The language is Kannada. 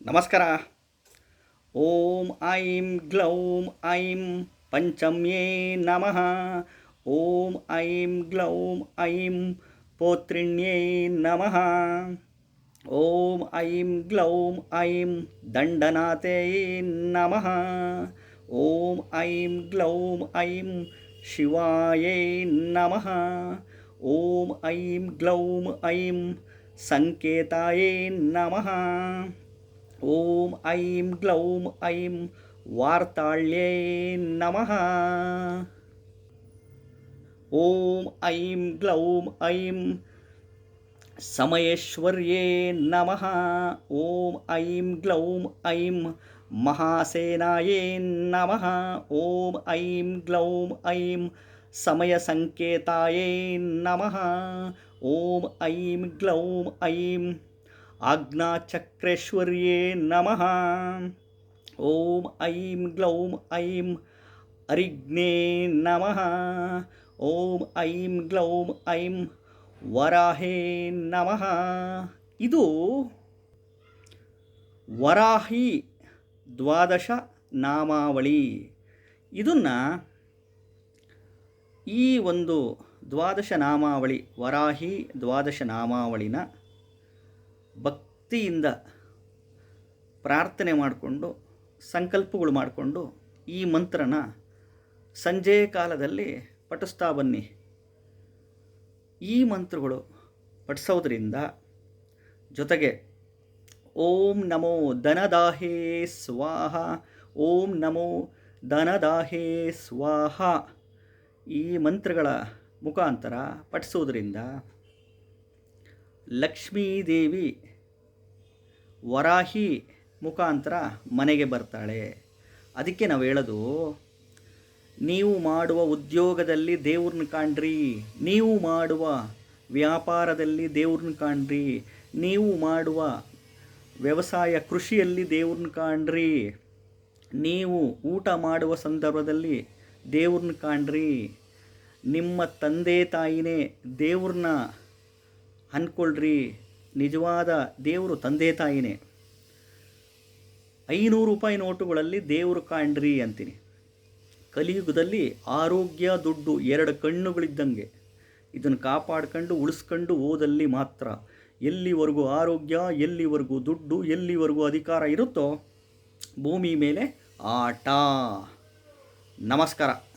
ನಮಸ್ಕಾರ ಓಂ ಐಂ ಗ್ಲೌಂ ಐಂ ಪಂಚಮ್ಯೇ ನಮಃ ಓಂ ಐಂ ಗ್ಲೌಂ ಐಂ ಪೋತ್ರಿಣ್ಯೇ ನಮಃ ಓಂ ಐಂ ಗ್ಲೌಂ ಐಂ ದಂಡನಾಥೇ ನಮಃ ಓಂ ಐಂ ಗ್ಲೌಂ ಐಂ ಶಿವಾಯೇ ನಮಃ ಓಂ ಐಂ ಗ್ಲೌಂ ಐಂ ಸಂಕೇತಾಯೇ ನಮಃ ॐ ऐं ग्लौं ऐं वार्ताळ्यै नमः। ॐ ऐं ग्लौं ऐं समयेश्वर्ये नमः। ॐ ऐं ग्लौं ऐं महासेनायै नमः। ॐ ऐं ग्लौं ऐं समयसङ्केतायै नमः। ॐ ऐं ग्लौं ऐं ಆಜ್ಞಾಚಕ್ರೇಶ್ವರ್ಯೇ ನಮಃ ಓಂ ಐಂ ಗ್ಲೌಂ ಐಂ ಅರಿಗ್ನೇ ನಮಃ ಓಂ ಐಂ ಗ್ಲೌಂ ಐಂ ವರಾಹೇ ನಮಃ ಇದು ವರಾಹಿ ದ್ವಾದಶ ನಾಮಾವಳಿ ಇದನ್ನು ಈ ಒಂದು ದ್ವಾದಶ ನಾಮಾವಳಿ, ವರಾಹಿ ದ್ವಾದಶ ನಾಮಾವಳಿನ ಭಕ್ತಿಯಿಂದ ಪ್ರಾರ್ಥನೆ ಮಾಡಿಕೊಂಡು, ಸಂಕಲ್ಪಗಳು ಮಾಡಿಕೊಂಡು ಈ ಮಂತ್ರನ ಸಂಜೆ ಕಾಲದಲ್ಲಿ ಪಠಿಸ್ತಾ ಬನ್ನಿ. ಈ ಮಂತ್ರಗಳು ಪಠಿಸೋದ್ರಿಂದ ಜೊತೆಗೆ ಓಂ ನಮೋ ಧನದಾಹೇ ಸ್ವಾಹ, ಓಂ ನಮೋ ಧನದಾಹೇ ಸ್ವಾಹ ಈ ಮಂತ್ರಗಳ ಮುಖಾಂತರ ಪಠಿಸೋದ್ರಿಂದ ಲಕ್ಷ್ಮೀದೇವಿ ವರಾಹಿ ಮುಖಾಂತರ ಮನೆಗೆ ಬರ್ತಾಳೆ. ಅದಕ್ಕೆ ನಾವು ಹೇಳೋದು, ನೀವು ಮಾಡುವ ಉದ್ಯೋಗದಲ್ಲಿ ದೇವ್ರನ್ನ ಕಾಣ್ರಿ, ನೀವು ಮಾಡುವ ವ್ಯಾಪಾರದಲ್ಲಿ ದೇವ್ರನ್ನ ಕಾಣ್ರಿ, ನೀವು ಮಾಡುವ ವ್ಯವಸಾಯ ಕೃಷಿಯಲ್ಲಿ ದೇವ್ರನ್ನ ಕಾಣ್ರಿ, ನೀವು ಊಟ ಮಾಡುವ ಸಂದರ್ಭದಲ್ಲಿ ದೇವ್ರನ್ನ ಕಾಣ್ರಿ, ನಿಮ್ಮ ತಂದೆ ತಾಯಿನೇ ದೇವ್ರನ್ನ ಅಂದ್ಕೊಳ್ರಿ ನಿಜವಾದ ದೇವರು ತಂದೆ ತಾಯಿನೇ. ಐನೂರು ರೂಪಾಯಿ ನೋಟುಗಳಲ್ಲಿ ದೇವರು ಕಾಣ್ರಿ ಅಂತೀನಿ. ಕಲಿಯುಗದಲ್ಲಿ ಆರೋಗ್ಯ ದುಡ್ಡು ಎರಡು ಕಣ್ಣುಗಳಿದ್ದಂಗೆ. ಇದನ್ನು ಕಾಪಾಡ್ಕೊಂಡು, ಉಳಿಸ್ಕೊಂಡು ಓದಲ್ಲಿ ಮಾತ್ರ. ಎಲ್ಲಿವರೆಗೂ ಆರೋಗ್ಯ, ಎಲ್ಲಿವರೆಗೂ ದುಡ್ಡು, ಎಲ್ಲಿವರೆಗೂ ಅಧಿಕಾರ ಇರುತ್ತೋ ಭೂಮಿ ಮೇಲೆ ಆಟ. ನಮಸ್ಕಾರ.